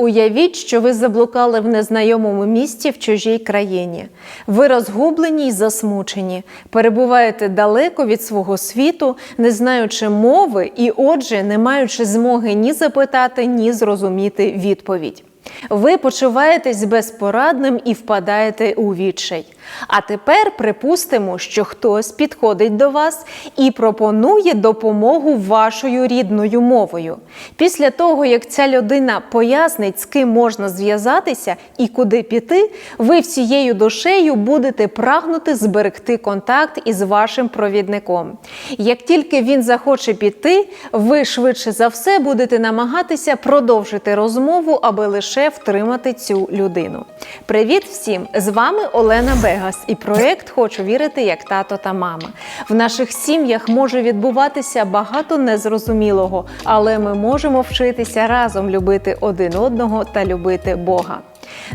Уявіть, що ви заблукали в незнайомому місті в чужій країні. Ви розгублені й засмучені, перебуваєте далеко від свого світу, не знаючи мови і, отже, не маючи змоги ні запитати, ні зрозуміти відповідь. Ви почуваєтесь безпорадним і впадаєте у відчай. А тепер припустимо, що хтось підходить до вас і пропонує допомогу вашою рідною мовою. Після того, як ця людина пояснить, з ким можна зв'язатися і куди піти, ви всією душею будете прагнути зберегти контакт із вашим провідником. Як тільки він захоче піти, ви швидше за все будете намагатися продовжити розмову, аби лише втримати цю людину. Привіт всім! З вами Олена Бегас і проєкт Хочу вірити як тато та мама. В наших сім'ях може відбуватися багато незрозумілого, але ми можемо вчитися разом любити один одного та любити Бога.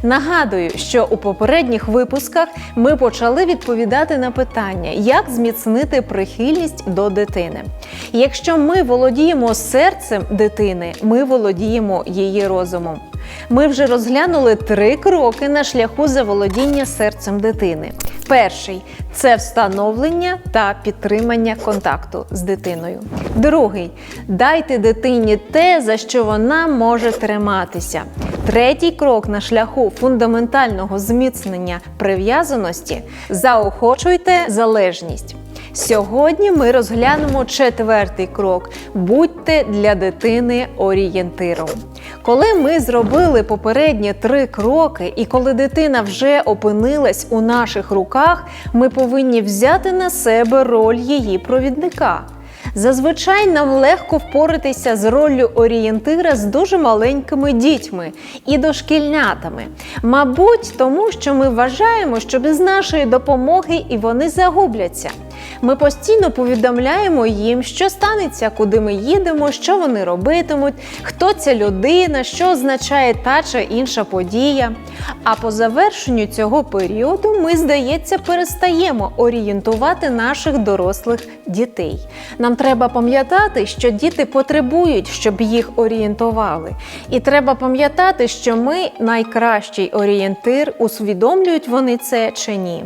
Нагадую, що у попередніх випусках ми почали відповідати на питання, як зміцнити прихильність до дитини. Якщо ми володіємо серцем дитини, ми володіємо її розумом. Ми вже розглянули три кроки на шляху заволодіння серцем дитини. Перший це встановлення та підтримання контакту з дитиною. Другий дайте дитині те, за що вона може триматися. Третій крок на шляху фундаментального зміцнення прив'язаності заохочуйте залежність. Сьогодні ми розглянемо четвертий крок: будьте для дитини орієнтиром. Коли ми зробили попередні три кроки, і коли дитина вже опинилась у наших руках, ми повинні взяти на себе роль її провідника. Зазвичай нам легко впоратися з роллю орієнтира з дуже маленькими дітьми і дошкільнятами. Мабуть, тому що ми вважаємо, що без нашої допомоги і вони загубляться. Ми постійно повідомляємо їм, що станеться, куди ми їдемо, що вони робитимуть, хто ця людина, що означає та чи інша подія. А по завершенню цього періоду ми, здається, перестаємо орієнтувати наших дорослих дітей. Нам треба пам'ятати, що діти потребують, щоб їх орієнтували. І треба пам'ятати, що ми найкращий орієнтир, усвідомлюють вони це чи ні.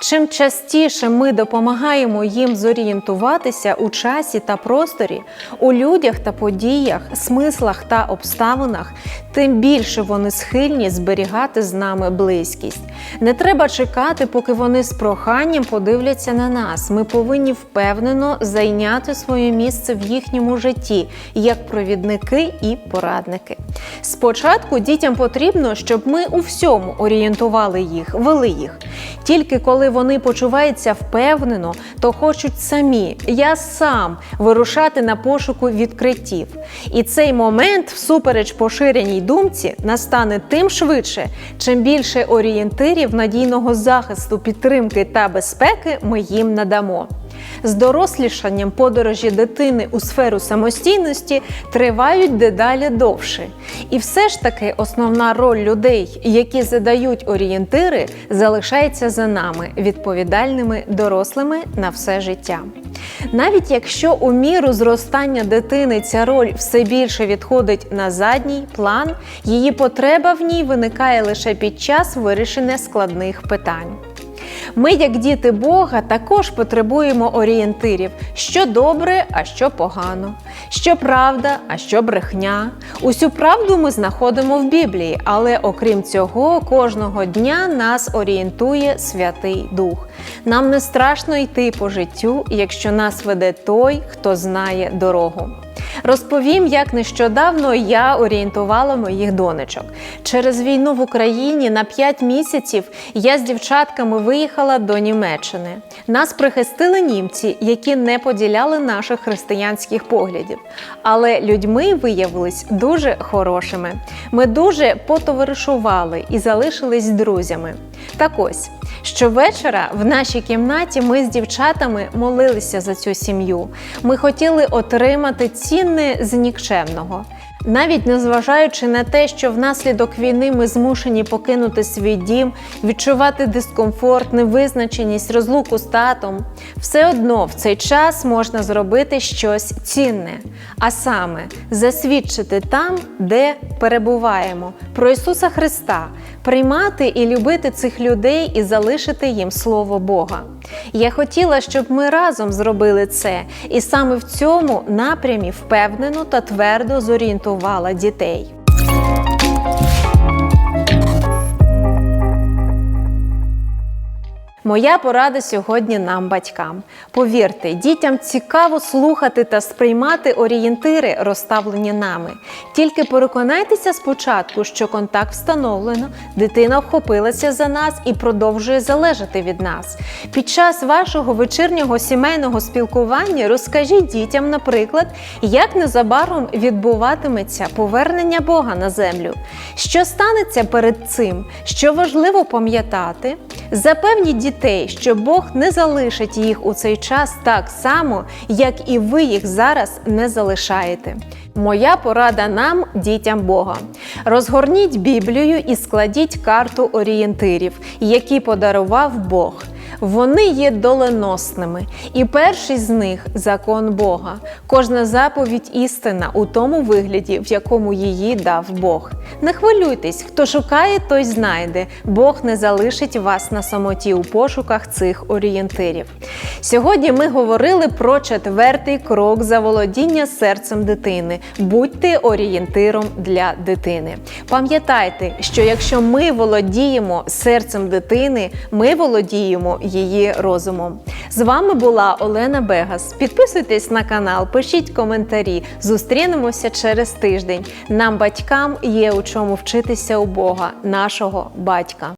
Чим частіше ми допомагаємо їм зорієнтуватися у часі та просторі, у людях та подіях, смислах та обставинах, тим більше вони схильні зберігати з нами близькість. Не треба чекати, поки вони з проханням подивляться на нас. Ми повинні впевнено зайняти своє місце в їхньому житті як провідники і порадники. Спочатку дітям потрібно, щоб ми у всьому орієнтували їх, вели їх. Тільки коли вони почуваються впевнено, то хочуть самі, я сам вирушати на пошуку відкриттів. І цей момент, всупереч поширеній думці, настане тим швидше, чим більше орієнтирів надійного захисту, підтримки та безпеки ми їм надамо. З дорослішанням подорожі дитини у сферу самостійності тривають дедалі довше. І все ж таки основна роль людей, які задають орієнтири, залишається за нами відповідальними дорослими на все життя. Навіть якщо у міру зростання дитини ця роль все більше відходить на задній план, її потреба в ній виникає лише під час вирішення складних питань. Ми, як діти Бога, також потребуємо орієнтирів, що добре, а що погано, що правда, а що брехня. Усю правду ми знаходимо в Біблії, але окрім цього, кожного дня нас орієнтує Святий Дух. Нам не страшно йти по життю, якщо нас веде той, хто знає дорогу. Розповім, як нещодавно я орієнтувала моїх донечок. Через війну в Україні на 5 місяців я з дівчатками виїхала до Німеччини. Нас прихистили німці, які не поділяли наших християнських поглядів. Але людьми виявились дуже хорошими. Ми дуже потоваришували і залишились друзями. Так ось. Щовечора в нашій кімнаті ми з дівчатами молилися за цю сім'ю. Ми хотіли отримати цінне з нікчемного. Навіть незважаючи на те, що внаслідок війни ми змушені покинути свій дім, відчувати дискомфорт, невизначеність, розлуку з татом, все одно в цей час можна зробити щось цінне, а саме засвідчити там, де перебуваємо, про Ісуса Христа, приймати і любити цих людей і залишити їм Слово Бога. Я хотіла, щоб ми разом зробили це, і саме в цьому напрямі впевнено та твердо зорієнтувала дітей. Моя порада сьогодні нам, батькам. Повірте, дітям цікаво слухати та сприймати орієнтири, розставлені нами. Тільки переконайтеся спочатку, що контакт встановлено, дитина вхопилася за нас і продовжує залежати від нас. Під час вашого вечірнього сімейного спілкування розкажіть дітям, наприклад, як незабаром відбуватиметься повернення Бога на землю. Що станеться перед цим? Що важливо пам'ятати? Запевніть дітей, що Бог не залишить їх у цей час так само, як і ви їх зараз не залишаєте. Моя порада нам, дітям Бога. Розгорніть Біблію і складіть карту орієнтирів, які подарував Бог. Вони є доленосними, і перший з них закон Бога. Кожна заповідь істина у тому вигляді, в якому її дав Бог. Не хвилюйтесь, хто шукає, той знайде. Бог не залишить вас на самоті у пошуках цих орієнтирів. Сьогодні ми говорили про четвертий крок заволодіння серцем дитини. Будьте орієнтиром для дитини. Пам'ятайте, що якщо ми володіємо серцем дитини, ми володіємо її розумом. З вами була Олена Бегас. Підписуйтесь на канал, пишіть коментарі. Зустрінемося через тиждень. Нам, батькам, є у чому вчитися у Бога, нашого батька.